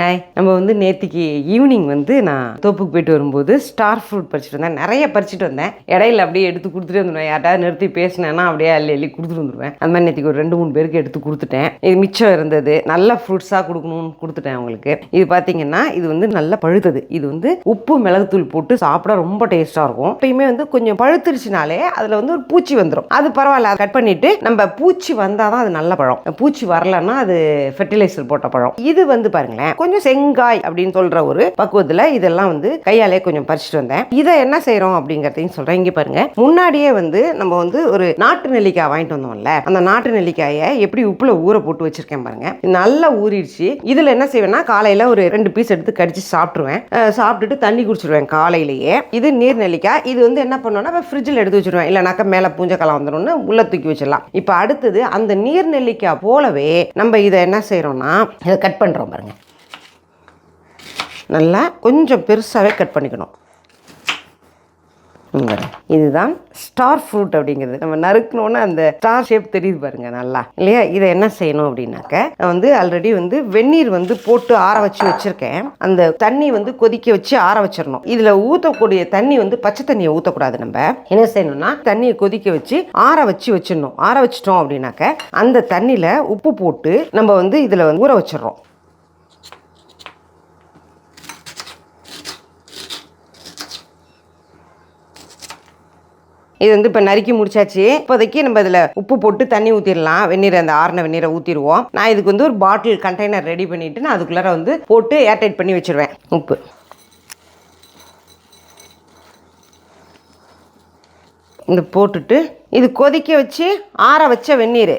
Hi நம்ம வந்து நேற்றுக்கு ஈவினிங் வந்து நான் தோப்புக்கு போயிட்டு வரும்போது ஸ்டார் ஃப்ரூட் பறிச்சுட்டு வந்தேன். நிறைய பறிச்சுட்டு வந்தேன். இடையில அப்படியே எடுத்து கொடுத்துட்டு வந்துடுவேன் யார்ட்டாவது நிறுத்தி பேசினேன்னா அப்படியே அள்ளி அள்ளி கொடுத்துட்டு வந்துடுவேன் அந்த மாதிரி நேற்றுக்கு ஒரு ரெண்டு மூணு பேருக்கு எடுத்து கொடுத்துட்டேன். இது மிச்சம் இருந்தது. நல்ல ஃப்ரூட்ஸாக கொடுக்கணும்னு கொடுத்துட்டேன் அவங்களுக்கு. இது பார்த்தீங்கன்னா இது வந்து நல்லா பழுத்தது. இது வந்து உப்பு மிளகுத்தூள் போட்டு சாப்பிட ரொம்ப டேஸ்ட்டாக இருக்கும். எப்பயுமே வந்து கொஞ்சம் பழுத்துருச்சுனாலே அதில் வந்து ஒரு பூச்சி வந்துடும் அது பரவாயில்ல. கட் பண்ணிட்டு நம்ம பூச்சி வந்தால் தான் அது நல்ல பழம். பூச்சி வரலன்னா அது ஃபெர்டிலைசர் போட்ட பழம். இது வந்து பாருங்களேன் கொஞ்சம் செங்காய் அப்படின்னு சொல்ற ஒரு பக்குவத்தில் இதெல்லாம் வந்து கையாலே கொஞ்சம் பறிச்சுட்டு வந்தேன். இதை என்ன செய்கிறோம் அப்படிங்கிறதையும் சொல்றேன். இங்கே பாருங்க. முன்னாடியே வந்து நம்ம வந்து ஒரு நாட்டு நெல்லிக்காய் வாங்கிட்டு வந்தோம்ல. அந்த நாட்டு நெல்லிக்காயை எப்படி உப்புல ஊற போட்டு வச்சிருக்கேன் பாருங்க. இது நல்லா ஊறிடுச்சு. இதுல என்ன செய்வேன்னா காலையில ஒரு ரெண்டு பீஸ் எடுத்து கடிச்சு சாப்பிட்ருவேன் சாப்பிட்டுட்டு தண்ணி குடிச்சிருவேன் காலையிலேயே. இது நீர் நெல்லிக்காய். இது வந்து என்ன பண்ணோம்னா ஃப்ரிட்ஜில் எடுத்து வச்சிருவேன். இல்லைனாக்கா மேலே பூஞ்சக்காலம் வந்துடும்னு உள்ள தூக்கி வச்சிடலாம். இப்போ அடுத்தது அந்த நீர் நெல்லிக்காய் போலவே நம்ம இதை என்ன செய்கிறோம்னா இதை கட் பண்ணுறோம் பாருங்க. நல்லா கொஞ்சம் பெருசாகவே கட் பண்ணிக்கணும். இதுதான் ஸ்டார் ஃப்ரூட் அப்படிங்கிறது. நம்ம நறுக்கணும்னா அந்த ஸ்டார் ஷேப் தெரியுது பாருங்க நல்லா. இல்லையா? இதை என்ன செய்யணும் அப்படின்னாக்க நான் வந்து ஆல்ரெடி வந்து வெந்நீர் வந்து போட்டு ஆற வச்சு வச்சிருக்கேன். அந்த தண்ணி வந்து கொதிக்க வச்சு ஆற வச்சிடணும். இதில் ஊற்றக்கூடிய தண்ணி வந்து பச்சை தண்ணியை ஊற்றக்கூடாது நம்ம. என்ன செய்யணும்னா தண்ணியை கொதிக்க வச்சு ஆற வச்சு வச்சிடணும். ஆற வச்சிட்டோம் அப்படின்னாக்க அந்த தண்ணியில் உப்பு போட்டு நம்ம வந்து இதில் வந்து ஊற வச்சிடுறோம். இது வந்து இப்போ நறுக்கி முடிச்சாச்சு. இப்போதைக்கு நம்ம இதில் உப்பு போட்டு தண்ணி ஊற்றிடலாம் வெந்நீர் அந்த ஆறின வெந்நீரை ஊற்றிடுவோம் நான் இதுக்கு வந்து ஒரு பாட்டில் கண்டெய்னர் ரெடி பண்ணிவிட்டு நான் அதுக்குள்ளார வந்து போட்டு ஏர்டைட் பண்ணி வச்சுருவேன். உப்பு. இந்த போட்டுட்டு இது கொதிக்க வச்சு ஆற வச்ச வெந்நீர்.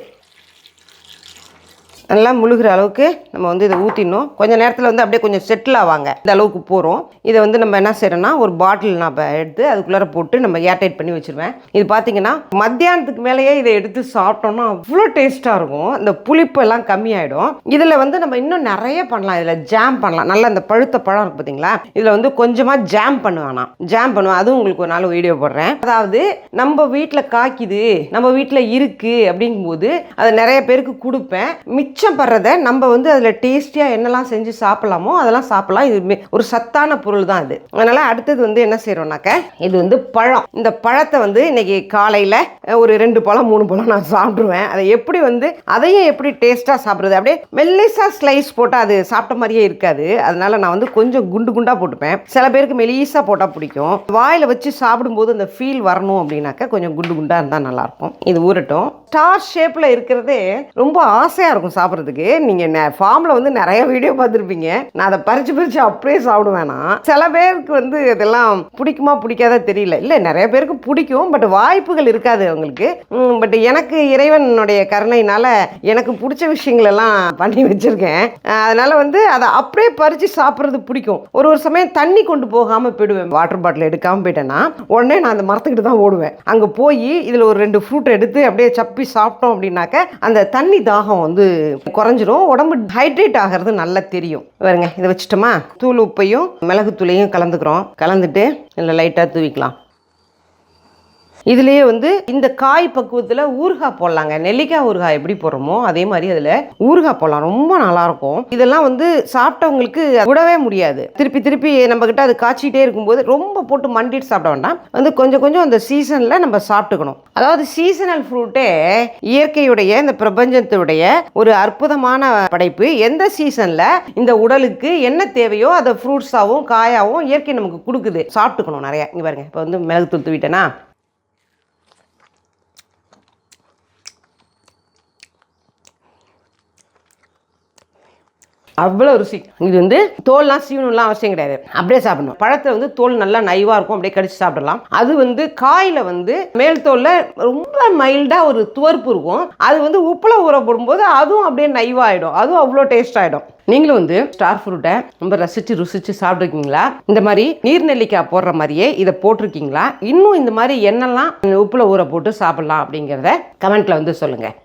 நல்லா முழுகிற அளவுக்கு நம்ம வந்து இதை ஊற்றிடணும் கொஞ்சம் நேரத்தில் வந்து அப்படியே கொஞ்சம் செட்டில் ஆவாங்க. இந்த அளவுக்கு போகிறோம் இதை வந்து நம்ம என்ன செய்யறோம்னா ஒரு பாட்டில் நான் எடுத்து அதுக்குள்ளார போட்டு நம்ம ஏர்டைட் பண்ணி வச்சுருவேன். இது பார்த்தீங்கன்னா மத்தியானத்துக்கு மேலேயே இதை எடுத்து சாப்பிட்டோம்னா அவ்வளோ டேஸ்ட்டாக இருக்கும். இந்த புளிப்பெல்லாம் கம்மியாயிடும். இதில் வந்து நம்ம இன்னும் நிறைய பண்ணலாம். இதில் ஜாம் பண்ணலாம். நல்லா இந்த பழுத்த பழம் இருக்கு பார்த்தீங்களா இதில் வந்து கொஞ்சமாக ஜாம் பண்ணுவேன் ஜாம் பண்ணுவேன். அதுவும் உங்களுக்கு ஒரு நாள் வீடியோ போடுறேன். அதாவது நம்ம வீட்டில் காய்க்குது நம்ம வீட்டில் இருக்குது அப்படிங்கும்போது அதை நிறைய பேருக்கு கொடுப்பேன். மிச்சம் படுறத நம்ம வந்து அதில் டேஸ்டியாக என்னெல்லாம் செஞ்சு சாப்பிடலாமோ அதெல்லாம் சாப்பிடலாம். இது ஒரு சத்தான பொருள் தான் இது. அதனால் அடுத்தது வந்து என்ன செய்கிறோம்னாக்க இது வந்து பழம். இந்த பழத்தை வந்து இன்னைக்கு காலையில் ஒரு ரெண்டு பழம் மூணு பழம் நான் சாப்பிட்ருவேன் அதை எப்படி வந்து அதையும் எப்படி டேஸ்ட்டாக சாப்பிட்றது? அப்படியே மெல்லிசா ஸ்லைஸ் போட்டால் அது சாப்பிட்ட மாதிரியே இருக்காது. அதனால நான் வந்து கொஞ்சம் குண்டு குண்டாக போட்டுப்பேன். சில பேருக்கு மெலிசாக போட்டால் பிடிக்கும். வாயில் வச்சு சாப்பிடும்போது அந்த ஃபீல் வரணும் அப்படின்னாக்கா கொஞ்சம் குண்டு குண்டாக இருந்தால் நல்லாயிருக்கும் இது ஊறட்டும். ஸ்டார் ஷேப்பில் இருக்கிறதே ரொம்ப ஆசையாக இருக்கும் சாப்பிட்றதுக்கு நீங்கள் ஃபார்மில் வந்து நிறைய வீடியோ பார்த்துருப்பீங்க. நான் அதை பறித்து பறித்து அப்படியே சாப்பிடுவேன்னா சில பேருக்கு வந்து இதெல்லாம் பிடிக்குமா பிடிக்காதா தெரியல. இல்லை நிறைய பேருக்கு பிடிக்கும் பட் வாய்ப்புகள் இருக்காது அவங்களுக்கு. பட் எனக்கு இறைவனுடைய கருணையினால எனக்கு பிடிச்ச விஷயங்களெல்லாம் பண்ணி வச்சுருக்கேன். அதனால் வந்து அதை அப்படியே பறித்து சாப்பிட்றது பிடிக்கும். ஒரு ஒரு சமயம் தண்ணி கொண்டு போகாமல் போயிடுவேன். வாட்டர் பாட்டில் எடுக்காமல் போயிட்டேன்னா உடனே நான் அந்த மரத்துக்கிட்ட தான் ஓடுவேன். அங்கே போய் இதில் ஒரு ரெண்டு ஃப்ரூட் எடுத்து அப்படியே சப்பி சாப்பிட்டோம் அப்படின்னாக்க அந்த தண்ணி தாகம் வந்து குறைஞ்சிரும். உடம்பு ஹைட்ரேட் ஆகிறது நல்லா தெரியும். பாருங்க இதை வச்சுட்டோமா? தூள் உப்பையும் மிளகு தூளையும் கலந்துக்கிறோம். கலந்துட்டு நல்லா லைட்டாக தூவிக்கலாம். இதுலேயே வந்து இந்த காய் பக்குவத்தில் ஊறுகாய் போடலாங்க. நெல்லிக்காய் ஊறுகாய் எப்படி போடுறோமோ அதே மாதிரி அதில் ஊறுகாய் போடலாம். ரொம்ப நல்லாயிருக்கும் இதெல்லாம் வந்து சாப்பிட்டவங்களுக்கு விடவே முடியாது. திருப்பி திருப்பி நம்ம கிட்ட அது காய்ச்சிட்டே இருக்கும்போது ரொம்ப போட்டு மண்டிட்டு சாப்பிட வேண்டாம். வந்து கொஞ்சம் கொஞ்சம் அந்த சீசனில் நம்ம சாப்பிட்டுக்கணும். அதாவது சீசனல் ஃப்ரூட்டே இயற்கையுடைய இந்த பிரபஞ்சத்துடைய ஒரு அற்புதமான படைப்பு. எந்த சீசனில் இந்த உடலுக்கு என்ன தேவையோ அதை ஃப்ரூட்ஸாகவும் காயாகவும் இயற்கை நமக்கு கொடுக்குது. சாப்பிட்டுக்கணும் நிறைய. இங்கே பாருங்க. இப்போ வந்து மிளகு தூள் தூவிட்டேனா? அவ்வளோ ருசி. இது வந்து தோல்லாம் சீவணும்லாம் அவசியம் கிடையாது. அப்படியே சாப்பிடணும். பழத்தை வந்து தோல் நல்லா நைவாக இருக்கும். அப்படியே கடிச்சு சாப்பிடலாம். அது வந்து காயில் வந்து மேல் தோலில் ரொம்ப மைல்டாக ஒரு துவர்ப்பு இருக்கும். அது வந்து உப்பில் ஊற போடும்போது அதுவும் அப்படியே நைவாகிடும் அதுவும் அவ்வளோ டேஸ்ட் ஆகிடும் நீங்களும் வந்து ஸ்டார் ஃப்ரூட்டை ரொம்ப ரசித்து ருசித்து சாப்பிட்ருக்கீங்களா இந்த மாதிரி நீர் நெல்லிக்காய் போடுற மாதிரியே இதை போட்டிருக்கீங்களா? இன்னும் இந்த மாதிரி என்னெல்லாம் உப்பில் ஊற போட்டு சாப்பிட்லாம் அப்படிங்கிறத கமெண்ட்டில் வந்து சொல்லுங்கள்